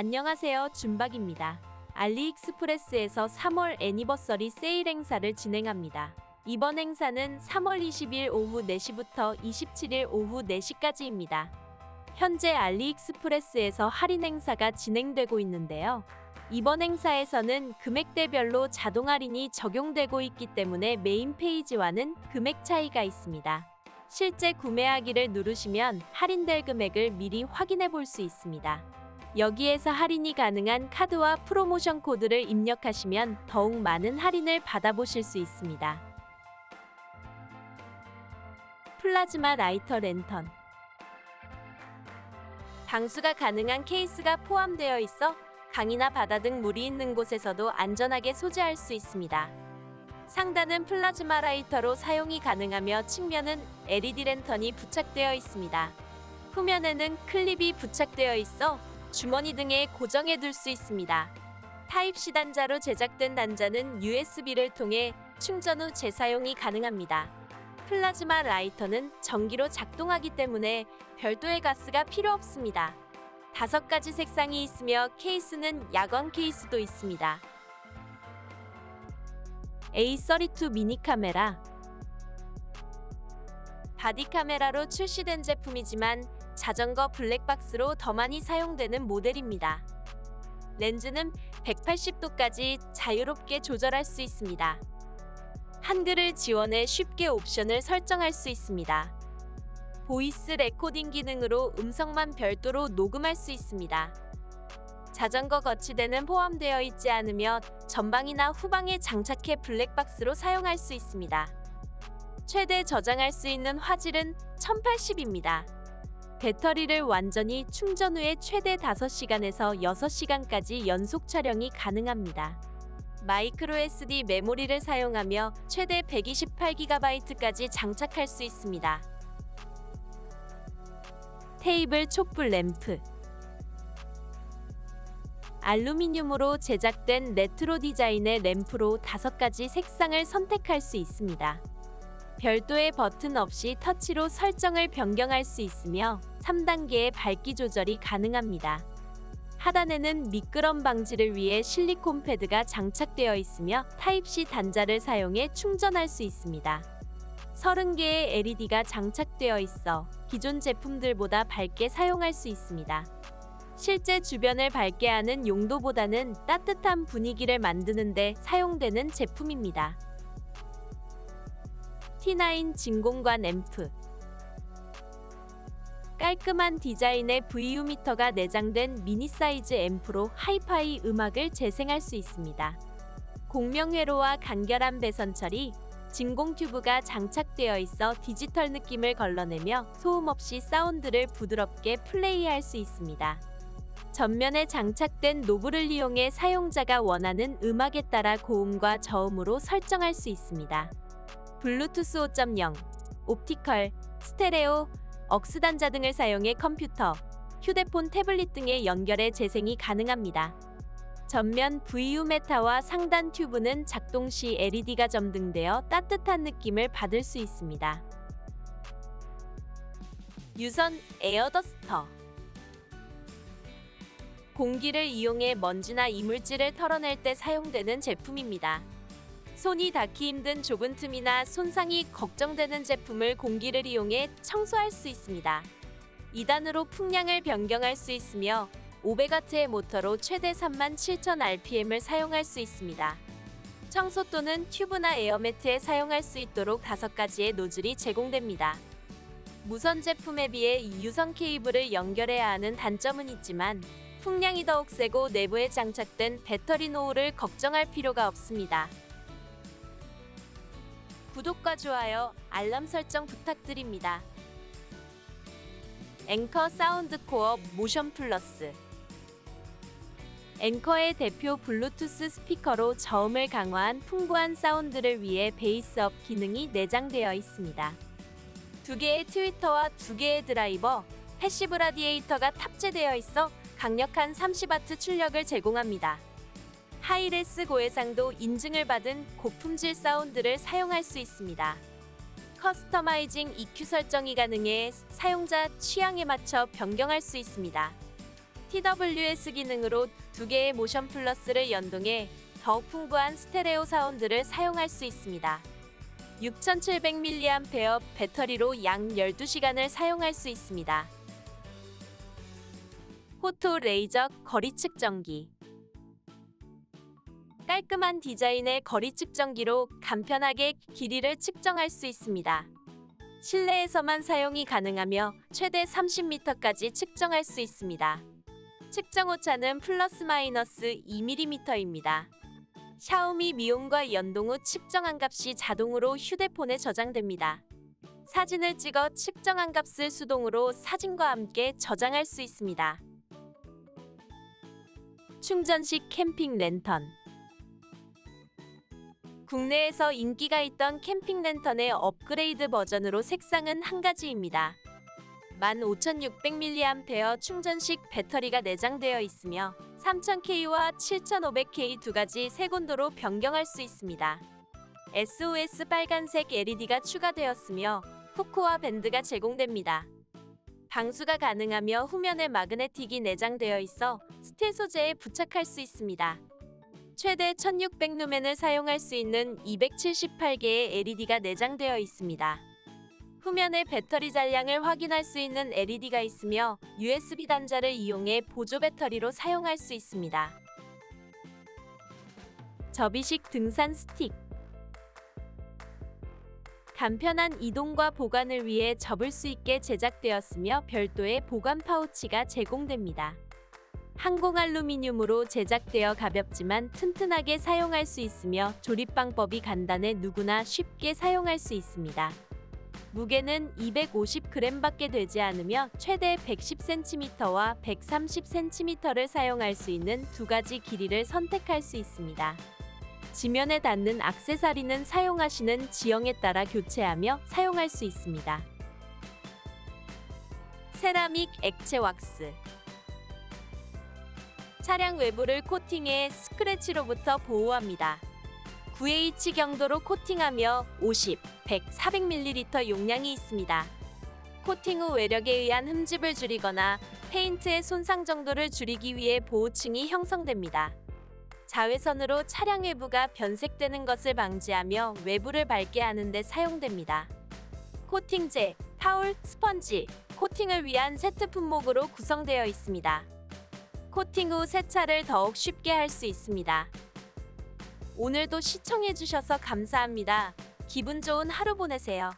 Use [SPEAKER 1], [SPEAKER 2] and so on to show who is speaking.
[SPEAKER 1] 안녕하세요. 준박입니다. 알리익스프레스에서 3월 애니버서리 세일 행사를 진행합니다. 이번 행사는 3월 20일 오후 4시부터 27일 오후 4시까지입니다. 현재 알리익스프레스에서 할인 행사가 진행되고 있는데요. 이번 행사에서는 금액대별로 자동 할인이 적용되고 있기 때문에 메인 페이지와는 금액 차이가 있습니다. 실제 구매하기를 누르시면 할인될 금액을 미리 확인해 볼 수 있습니다. 여기에서 할인이 가능한 카드와 프로모션 코드를 입력하시면 더욱 많은 할인을 받아보실 수 있습니다. 플라즈마 라이터 랜턴 방수가 가능한 케이스가 포함되어 있어 강이나 바다 등 물이 있는 곳에서도 안전하게 소지할 수 있습니다. 상단은 플라즈마 라이터로 사용이 가능하며 측면은 LED 랜턴이 부착되어 있습니다. 후면에는 클립이 부착되어 있어 주머니 등에 고정해 둘 수 있습니다. 타입C 단자로 제작된 단자는 USB를 통해 충전 후 재사용이 가능합니다. 플라즈마 라이터는 전기로 작동하기 때문에 별도의 가스가 필요 없습니다. 다섯 가지 색상이 있으며 케이스는 야광 케이스도 있습니다. A32 미니 카메라 바디 카메라로 출시된 제품이지만 자전거 블랙박스로 더 많이 사용되는 모델입니다. 렌즈는 180도까지 자유롭게 조절할 수 있습니다. 한글을 지원해 쉽게 옵션을 설정할 수 있습니다. 보이스 레코딩 기능으로 음성만 별도로 녹음할 수 있습니다. 자전거 거치대는 포함되어 있지 않으며 전방이나 후방에 장착해 블랙박스로 사용할 수 있습니다. 최대 저장할 수 있는 화질은 1080입니다. 배터리를 완전히 충전 후에 최대 5시간에서 6시간까지 연속 촬영이 가능합니다. 마이크로 SD 메모리를 사용하며 최대 128GB까지 장착할 수 있습니다. 테이블 촛불 램프 알루미늄으로 제작된 레트로 디자인의 램프로 다섯 가지 색상을 선택할 수 있습니다. 별도의 버튼 없이 터치로 설정을 변경할 수 있으며 3단계의 밝기 조절이 가능합니다. 하단에는 미끄럼 방지를 위해 실리콘 패드가 장착되어 있으며 타입C 단자를 사용해 충전할 수 있습니다. 30개의 LED가 장착되어 있어 기존 제품들보다 밝게 사용할 수 있습니다. 실제 주변을 밝게 하는 용도보다는 따뜻한 분위기를 만드는 데 사용되는 제품입니다. T9 진공관 앰프 깔끔한 디자인의 VU 미터가 내장된 미니 사이즈 앰프로 하이파이 음악을 재생할 수 있습니다. 공명회로와 간결한 배선 처리, 진공 튜브가 장착되어 있어 디지털 느낌을 걸러내며 소음 없이 사운드를 부드럽게 플레이할 수 있습니다. 전면에 장착된 노브를 이용해 사용자가 원하는 음악에 따라 고음과 저음으로 설정할 수 있습니다. 블루투스 5.0, 옵티컬, 스테레오, 억스 단자 등을 사용해 컴퓨터, 휴대폰, 태블릿 등에 연결해 재생이 가능합니다. 전면 VU 메타와 상단 튜브는 작동 시 LED가 점등되어 따뜻한 느낌을 받을 수 있습니다. 유선 에어더스터 공기를 이용해 먼지나 이물질을 털어낼 때 사용되는 제품입니다. 손이 닿기 힘든 좁은 틈이나 손상이 걱정되는 제품을 공기를 이용해 청소할 수 있습니다. 2단으로 풍량을 변경할 수 있으며 500W의 모터로 최대 37,000rpm을 사용할 수 있습니다. 청소 또는 튜브나 에어매트에 사용할 수 있도록 5가지의 노즐이 제공됩니다. 무선 제품에 비해 유선 케이블을 연결해야 하는 단점은 있지만 풍량이 더욱 세고 내부에 장착된 배터리 노후를 걱정할 필요가 없습니다. 구독과 좋아요, 알람 설정 부탁드립니다. 앵커 사운드 코어 모션 플러스 앵커의 대표 블루투스 스피커로 저음을 강화한 풍부한 사운드를 위해 베이스업 기능이 내장되어 있습니다. 두 개의 트위터와 두 개의 드라이버, 패시브 라디에이터가 탑재되어 있어 강력한 30W 출력을 제공합니다. 하이레스 고해상도 인증을 받은 고품질 사운드를 사용할 수 있습니다. 커스터마이징 EQ 설정이 가능해 사용자 취향에 맞춰 변경할 수 있습니다. TWS 기능으로 두 개의 모션 플러스를 연동해 더욱 풍부한 스테레오 사운드를 사용할 수 있습니다. 6700mAh 배터리로 약 12시간을 사용할 수 있습니다. 포토 레이저 거리 측정기 깔끔한 디자인의 거리 측정기로 간편하게 길이를 측정할 수 있습니다. 실내에서만 사용이 가능하며 최대 30m까지 측정할 수 있습니다. 측정 오차는 플러스 마이너스 2mm입니다. 샤오미 미용과 연동 후 측정한 값이 자동으로 휴대폰에 저장됩니다. 사진을 찍어 측정한 값을 수동으로 사진과 함께 저장할 수 있습니다. 충전식 캠핑 랜턴 국내에서 인기가 있던 캠핑 랜턴의 업그레이드 버전으로 색상은 한 가지입니다. 15,600mAh 충전식 배터리가 내장되어 있으며 3000K와 7500K 두 가지 색온도로 변경할 수 있습니다. SOS 빨간색 LED가 추가되었으며 후크와 밴드가 제공됩니다. 방수가 가능하며 후면에 마그네틱이 내장되어 있어 스틸 소재에 부착할 수 있습니다. 최대 1600루멘을 사용할 수 있는 278개의 LED가 내장되어 있습니다. 후면에 배터리 잔량을 확인할 수 있는 LED가 있으며 USB 단자를 이용해 보조 배터리로 사용할 수 있습니다. 접이식 등산 스틱 간편한 이동과 보관을 위해 접을 수 있게 제작되었으며 별도의 보관 파우치가 제공됩니다. 항공 알루미늄으로 제작되어 가볍지만 튼튼하게 사용할 수 있으며 조립 방법이 간단해 누구나 쉽게 사용할 수 있습니다. 무게는 250g밖에 되지 않으며 최대 110cm와 130cm를 사용할 수 있는 두 가지 길이를 선택할 수 있습니다. 지면에 닿는 악세사리는 사용하시는 지형에 따라 교체하며 사용할 수 있습니다. 세라믹 액체 왁스 차량 외부를 코팅해 스크래치로부터 보호합니다. 9H 경도로 코팅하며 50, 100, 400ml 용량이 있습니다. 코팅 후 외력에 의한 흠집을 줄이거나 페인트의 손상 정도를 줄이기 위해 보호층이 형성됩니다. 자외선으로 차량 외부가 변색되는 것을 방지하며 외부를 밝게 하는 데 사용됩니다. 코팅제, 타올, 스펀지, 코팅을 위한 세트 품목으로 구성되어 있습니다. 코팅 후 세차를 더욱 쉽게 할 수 있습니다. 오늘도 시청해주셔서 감사합니다. 기분 좋은 하루 보내세요.